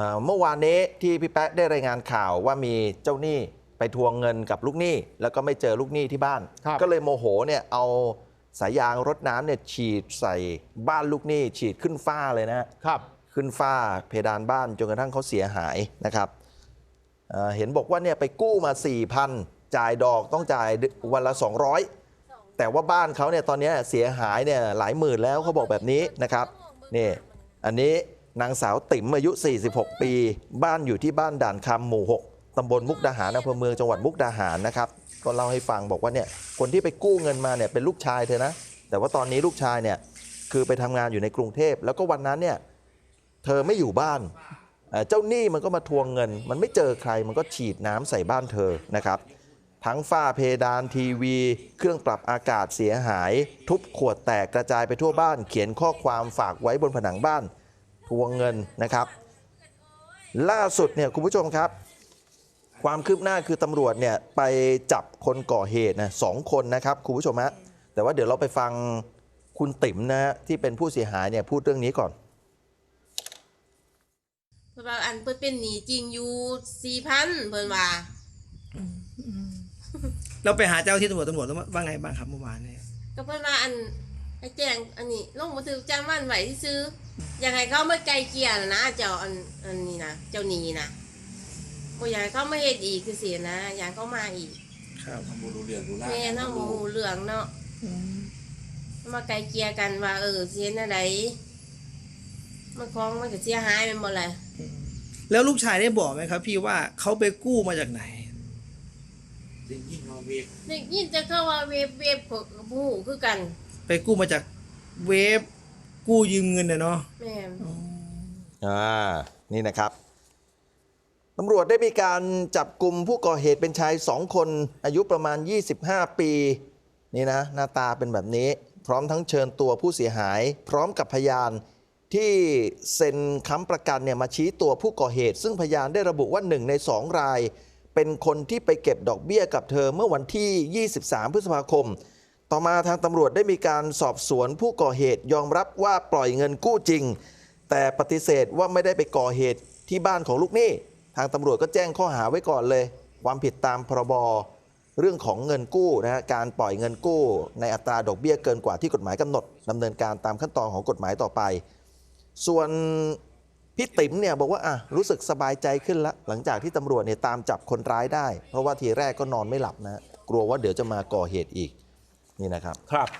อ่าเมื่อวานนี้ที่พี่แป๊ะได้รายงานข่าวว่ามีเจ้าหนี้ไปทวงเงินกับลูกหนี้ แล้วก็ไม่เจอลูกหนี้ที่บ้านครับก็เลยโมโหเนี่ยเอาสายยางรดน้ำเนี่ยฉีดใส่บ้านลูกหนี้ ฉีดขึ้นฝ้าเลยนะฮะครับ ขึ้นฝ้าเพดานบ้านจนกระทั่งเขาเสียหายนะครับเอ่อเห็นบอกว่าเนี่ยไปกู้มา 4,000 จ่ายดอกต้องจ่ายวันละ 200 แต่ว่าบ้านเขาเนี่ยตอนเนี้ยเสียหายเนี่ยหลายหมื่นแล้วเขาบอกแบบนี้นะครับนี่อันนี้ นางสาวติ๋มอายุ 46 ปี บ้านอยู่ที่บ้านด่านคำหมู่ 6 ตำบลมุกดาหารอำเภอเมืองจังหวัดมุกดาหารนะครับ ก็เล่าให้ฟังบอกว่าเนี่ยคนที่ไปกู้เงินมาเนี่ยเป็นลูกชายเธอนะ แต่ว่าตอนนี้ลูกชายเนี่ยคือไปทำงานอยู่ในกรุงเทพ แล้วก็วันนั้นเนี่ยเธอไม่อยู่บ้าน เจ้าหนี้มันก็มาทวงเงิน มันไม่เจอใครมันก็ฉีดน้ำใส่บ้านเธอนะครับ ทั้งฝ้าเพดานทีวี เครื่องปรับอากาศเสียหาย ทุบขวดแตกกระจายไปทั่วบ้าน เขียนข้อความฝากไว้บนผนังบ้าน ทวงเงินนะครับ ล่าสุดเนี่ยคุณผู้ชมครับ ความคืบหน้าคือตำรวจเนี่ยไปจับคนก่อเหตุนะสองคนนะครับคุณผู้ชมฮะแต่ว่าเดี๋ยวเราไปฟังคุณติ๋มนะฮะที่เป็นผู้เสียหายเนี่ยพูดเรื่องนี้ก่อนเพิ่นว่าอันเพิ่นเป็นหนี้จริงอยู่สี่พันเพิ่นว่าเราไปหาเจ้าที่ตำรวจตำรวจว่าไงบ้างครับเมื่อวานเนี่ยก็เพิ่นว่าอันให้แจ้งอันนี้ลงบันทึกประจำวันไว้ซื้อๆ อยากให้เขามาไกลเกลี่ยนะเจ้าอันอันนี้นะเจ้าหนี้นะบ่อยากให้เขามาเฮ็ดอีกคือเสียนะอยากให้เขามาอีกครับบูรูเรียนรู้ล่าแม่เนาะหมู่เรื่องเนาะมาไกลเกลี่ยกันว่า เออเสียอะไรมันของมันก็เสียหายไปหมดเลยแล้วลูกชายได้บอกไหมครับ พี่ว่าเขาไปกู้มาจากไหนจริงยิ่งเราเวกได้ยินจะเข้าว่าเวฟเวฟพวกผู้คือกัน ไปกู้มาจากเว็บ กู้ยืมเงินนะเนาะแม่นอ่านี่นะครับตำรวจได้มีการจับกลุ่มผู้ก่อเหตุเป็นชายสองคน อายุประมาณ 25 ปี นี่นะ หน้าตาเป็นแบบนี้ พร้อมทั้งเชิญตัวผู้เสียหาย พร้อมกับพยาน ที่เซ็นค้ำประกันเนี่ยมาชี้ตัวผู้ก่อเหตุ ซึ่งพยานได้ระบุว่าหนึ่งในสองราย เป็นคนที่ไปเก็บดอกเบี้ยกับเธอเมื่อวันที่ 23 พฤษภาคม ต่อมาทางตำรวจได้มีการสอบสวนผู้ก่อเหตุยอมรับว่าปล่อยเงินกู้จริง แต่ปฏิเสธว่าไม่ได้ไปก่อเหตุที่บ้านของลูกหนี้ ทางตำรวจก็แจ้งข้อหาไว้ก่อนเลย ความผิดตามพรบเรื่องของเงินกู้นะฮะการปล่อยเงินกู้ ในอัตราดอกเบี้ยเกินกว่าที่กฎหมายกำหนดดำเนินการตามขั้นตอนของกฎหมายต่อไป ส่วนพี่ติ๋มเนี่ยบอกว่าอะรู้สึกสบายใจขึ้นแล้วหลังจากที่ตำรวจเนี่ยตามจับคนร้ายได้ เพราะว่าทีแรกก็นอนไม่หลับนะฮะกลัวว่าเดี๋ยวจะมาก่อเหตุอีก นี่นะครับ ครับ